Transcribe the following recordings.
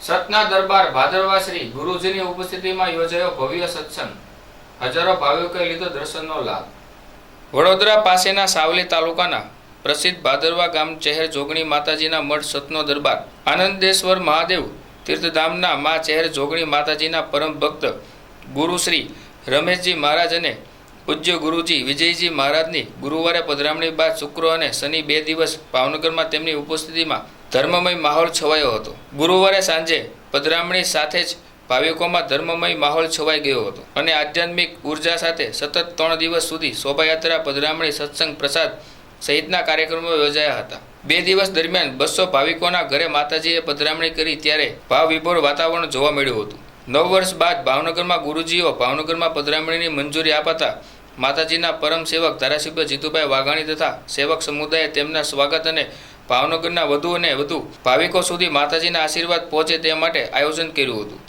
સતના દરબાર ભાદરવા શ્રી ગુરુજીની ઉપસ્થિતિમાં યોજાયો ભવ્ય સત્સંગ. હજારો ભાવિકોએ લીધો દર્શનનો લાભ. વડોદરા પાસેના સાવલી તાલુકાના પ્રસિદ્ધ ભાદરવા ગામ ચહેર જોગણી માતાજીના મઠ સતનો દરબાર, આનંદેશ્વર મહાદેવ તીર્થધામના મા ચહેર જોગણી માતાજીના પરમ ભક્ત ગુરુ શ્રી રમેશજી મહારાજ અને પૂજ્ય ગુરુજી વિજયજી મહારાજની ગુરુવારે પધરામણી બાદ શુક્ર અને શનિ બે દિવસ ભાવનગરમાં તેમની ઉપસ્થિતિમાં ધર્મમય માહોલ છવાયો હતો. ગુરુવારે સાંજે પધરામણી સાથે જ ભાવિકોમાં ધર્મમય માહોલ છવાઈ ગયો હતો અને આધ્યાત્મિક ઊર્જા સાથે સતત ત્રણ દિવસ સુધી શોભાયાત્રા, પધરામણી, સત્સંગ, પ્રસાદ સહિતના કાર્યક્રમો યોજાયા હતા. બે દિવસ દરમિયાન બસો ભાવિકોના ઘરે માતાજીએ પધરામણી કરી ત્યારે ભાવ વિભોર વાતાવરણ જોવા મળ્યું હતું. નવ વર્ષ બાદ ભાવનગરમાં ગુરુજીઓ ભાવનગરમાં પધરામણીની મંજૂરી અપાતા માતાજીના પરમ સેવક ધારાસભ્ય જીતુભાઈ વાઘાણી તથા સેવક સમુદાયે તેમના સ્વાગત અને ભાવનગરના વધુ અને વધુ ભાવિકો સુધી માતાજીના આશીર્વાદ પહોંચે તે માટે આયોજન કર્યું હતું.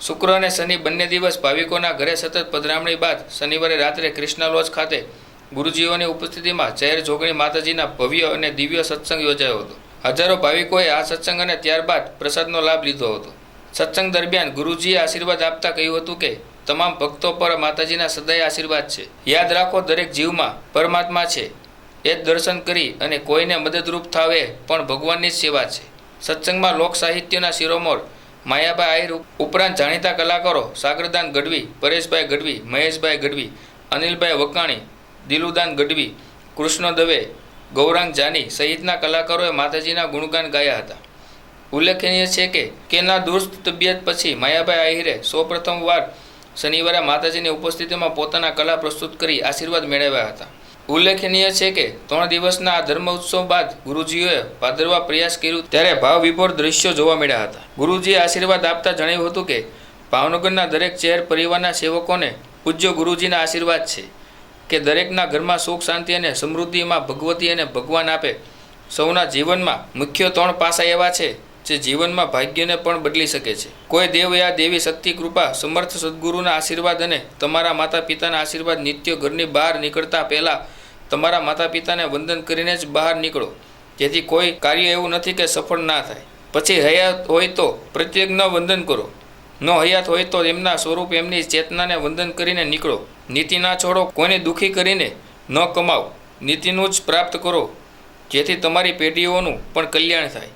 શુક્ર અને શનિ બંને દિવસ ભાવિકોના ઘરે સતત પધરામણી બાદ શનિવારે રાત્રે લોજ ખાતે ગુરુજીઓની ઉપસ્થિતિમાં ચહેર જોગણી માતાજીના ભવ્ય અને દિવ્ય સત્સંગ યોજાયો હતો. હજારો ભાવિકોએ આ સત્સંગ અને ત્યારબાદ પ્રસાદનો લાભ લીધો હતો. સત્સંગ દરમિયાન ગુરુજીએ આશીર્વાદ આપતા કહ્યું હતું કે, તમામ ભક્તો પર માતાજીના સદાય આશીર્વાદ છે. યાદ રાખો, દરેક જીવમાં પરમાત્મા છે. એ જ દર્શન કરી અને કોઈને મદદરૂપ થાવે પણ ભગવાનની જ સેવા છે. સત્સંગમાં લોક સાહિત્યના શિરોમોર માયાભાઈ આહિર ઉપરાંત જાણીતા કલાકારો સાગરદાન ગઢવી, પરેશભાઈ ગઢવી, મહેશભાઈ ગઢવી, અનિલભાઈ વકાણી, દિલુદાન ગઢવી, કૃષ્ણ દવે, ગૌરાંગ જાની સહિતના કલાકારોએ માતાજીના ગુણગાન ગાયા હતા. ઉલ્લેખનીય છે કે, કેના દુરુસ્ત તબિયત પછી માયાભાઈ આહિરે સૌપ્રથમ વાર શનિવારે માતાજીની ઉપસ્થિતિમાં પોતાના કલા પ્રસ્તુત કરી આશીર્વાદ મેળવ્યા હતા. ઉલ્લેખનીય છે કે ત્રણ દિવસના આ ધર્મ ઉત્સવ બાદ ગુરુજીઓએ પાદરવા પ્રયાસ કર્યું ત્યારે ભાવ વિભોર દ્રશ્યો જોવા મળ્યા હતા. ગુરુજીએ આશીર્વાદ આપતા જણાવ્યું હતું કે ભાવનગરના દરેક ચહેર પરિવારના સેવકોને પૂજ્ય ગુરુજીના આશીર્વાદ છે કે દરેકના ઘરમાં સુખ, શાંતિ અને સમૃદ્ધિમાં ભગવતી અને ભગવાન આપે. સૌના જીવનમાં મુખ્ય ત્રણ પાસા એવા છે જે જીવનમાં ભાગ્યને પણ બદલી શકે છે. કોઈ દેવ યા દેવી શક્તિ, કૃપા, સમર્થ સદગુરુના આશીર્વાદ અને તમારા માતા પિતાના આશીર્વાદ નિત્ય ઘરની બહાર નીકળતા પહેલાં તમારા માતા પિતાને વંદન કરીને જ બહાર નીકળો. જેથી કોઈ કાર્ય એવું નથી કે સફળ ના થાય. પછી હયાત હોય તો પ્રત્યેકને વંદન કરો. ન હયાત હોય તો એમના સ્વરૂપ એમની ચેતનાને વંદન કરીને નીકળો. નીતિ ના છોડો કોઈને દુઃખી કરીને ન કમાવો. નીતિનું જ પ્રાપ્ત કરો. જેથી તમારી પેઢીઓનું પણ કલ્યાણ થાય.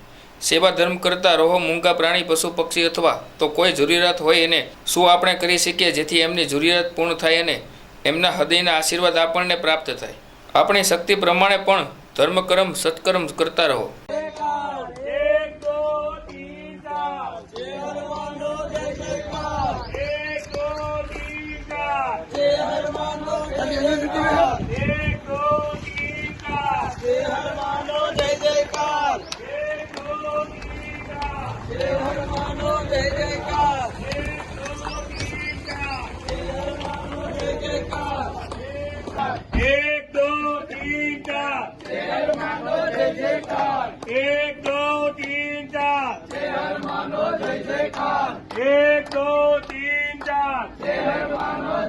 સેવા ધર્મ કરતા રહો, મૂંગા પ્રાણી, પશુ, પક્ષી અથવા તો કોઈ જરૂરિયાત હોય એને શું આપણે કરી શકીએ જેથી એમની જરૂરિયાત પૂર્ણ થાય અને એમના હૃદયના આશીર્વાદ આપણને પ્રાપ્ત થાય? આપણી શક્તિ પ્રમાણે પણ ધર્મકર્મ સત્કર્મ કરતા રહો. hermano Jay hermano